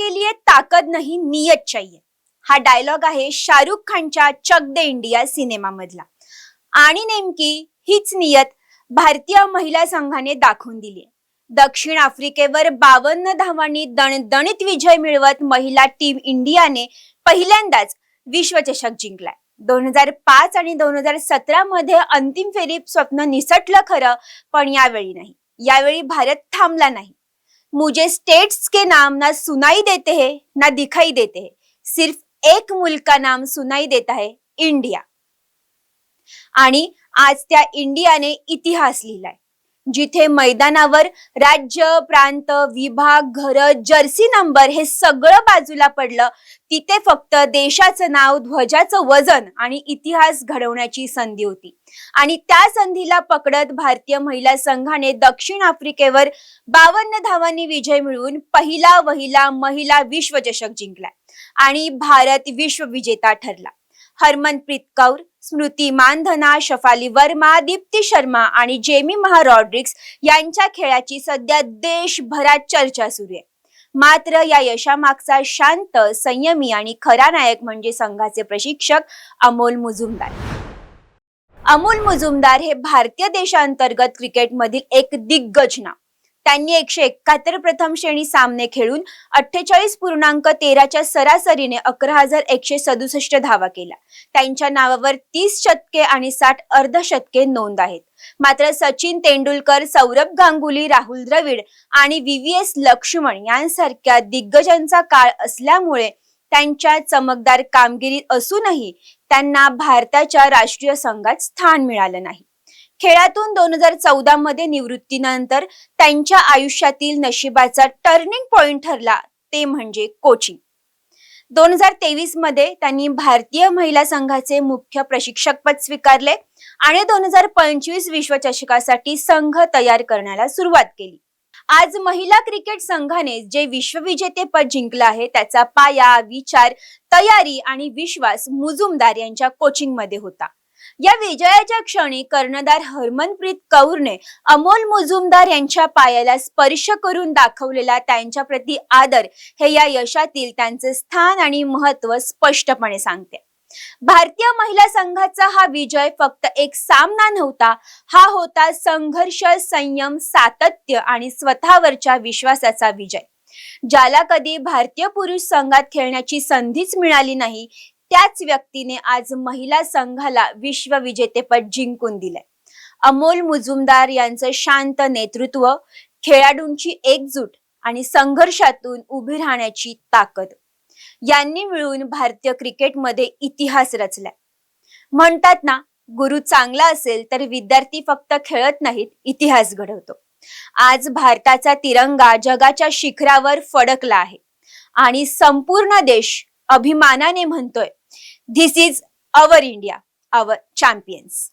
नहीं नियत चाहिए। हा डायलॉग आहे शाहरुख खानच्या चक दे इंडिया सिनेमामधला आणि नेमकी हीच नियत भारतीय महिला संघाने दाखवून दिली दक्षिण आफ्रिकेवर बावन्न धावांनी दणदणीत विजय मिळवत महिला टीम इंडियाने पहिल्यांदाच विश्वचषक जिंकलाय. दोन हजार पाच आणि दोन हजार सतरा मध्ये अंतिम फेरीत स्वप्न निसटलं खरं पण यावेळी नाही. यावेळी भारत थांबला नाही. मुझे स्टेट्स के नाम ना सुनाई देते हैं ना दिखाई देते हैं। सिर्फ एक मुल्क का नाम सुनाई देता है इंडिया। आणि आज त्या इंडियाने इतिहास लिहिलाय। जिथे मैदानावर राज्य प्रांत विभाग घर जर्सी नंबर हे सगळं बाजूला पडलं तिथे फक्त देशाचं नाव ध्वजाचं वजन आणि इतिहास घडवण्याची संधी होती. आणि त्या संधीला पकडत भारतीय महिला संघाने दक्षिण आफ्रिकेवर बावन्न धावांनी विजय मिळवून पहिला वहिला महिला विश्वचषक जिंकलाय आणि भारत विश्वविजेता ठरला. हरमनप्रीत कौर स्मृती मानधना शफाली वर्मा दीप्ती शर्मा आणि जेमी महारॉड्रिक्स यांच्या खेळाची सध्या देशभरात चर्चा सुरू आहे. मात्र या यशामागचा शांत संयमी आणि खरा नायक म्हणजे संघाचे प्रशिक्षक अमोल मुजुमदार. अमोल मुजुमदार हे भारतीय देशांतर्गत क्रिकेटमधील एक दिग्गज नाव. त्यांनी एकशे एकाहत्तर प्रथम श्रेणी सामने खेळून अठ्ठेचाळीस पूर्णांक तेराच्या सरासरीने अकरा हजार एकशे सदुसष्ट धावा केला त्यांच्या नावावर तीस शतके आणि साठ अर्धशतके नोंद आहेत. मात्र सचिन तेंडुलकर सौरभ गांगुली राहुल द्रविड आणि व्हीव्हीएस लक्ष्मण यांसारख्या दिग्गजांचा काळ असल्यामुळे त्यांच्या चमकदार कामगिरीत असूनही त्यांना भारताच्या राष्ट्रीय संघात स्थान मिळालं नाही. खेळातून दोन हजार चौदा मध्ये निवृत्तीनंतर त्यांच्या आयुष्यातील नशिबाचा टर्निंग पॉइंट ठरला ते म्हणजे कोचिंग. दोन हजार तेवीसमध्ये त्यांनी भारतीय महिला संघाचे मुख्य प्रशिक्षक पद स्वीकारले आणि दोन हजार पंचवीस विश्वचषकासाठी संघ तयार करण्याला सुरुवात केली. आज महिला क्रिकेट संघाने जे विश्वविजेतेपद जिंकलं आहे त्याचा पाया विचार तयारी आणि विश्वास मुजुमदार यांच्या कोचिंगमध्ये होता. या विजयाच्या क्षणी कर्णधार हरमनप्रीत कौरने अमोल मुजुमदार यांच्या पायाला स्पर्श करून दाखवलेला त्यांच्या प्रती आदर हे या यशातील त्यांचे स्थान आणि महत्त्व स्पष्टपणे सांगते. भारतीय महिला संघाचा हा विजय फक्त एक सामना नव्हता हा होता संघर्ष संयम सातत्य आणि स्वतःवरच्या विश्वासाचा विजय. ज्याला कधी भारतीय पुरुष संघात खेळण्याची संधीच मिळाली नाही त्याच व्यक्तीने आज महिला संघाला विश्वविजेतेपद जिंकून दिलंय. अमोल मुजुमदार यांचं शांत नेतृत्व खेळाडूंची एकजूट आणि संघर्षातून उभी राहण्याची ताकद यांनी मिळून भारतीय क्रिकेटमध्ये इतिहास रचलाय. म्हणतात ना गुरु चांगला असेल तर विद्यार्थी फक्त खेळत नाहीत इतिहास घडवतो. आज भारताचा तिरंगा जगाच्या शिखरावर फडकला आहे. आणि संपूर्ण देश अभिमानाने म्हणतोय This is our India, our champions.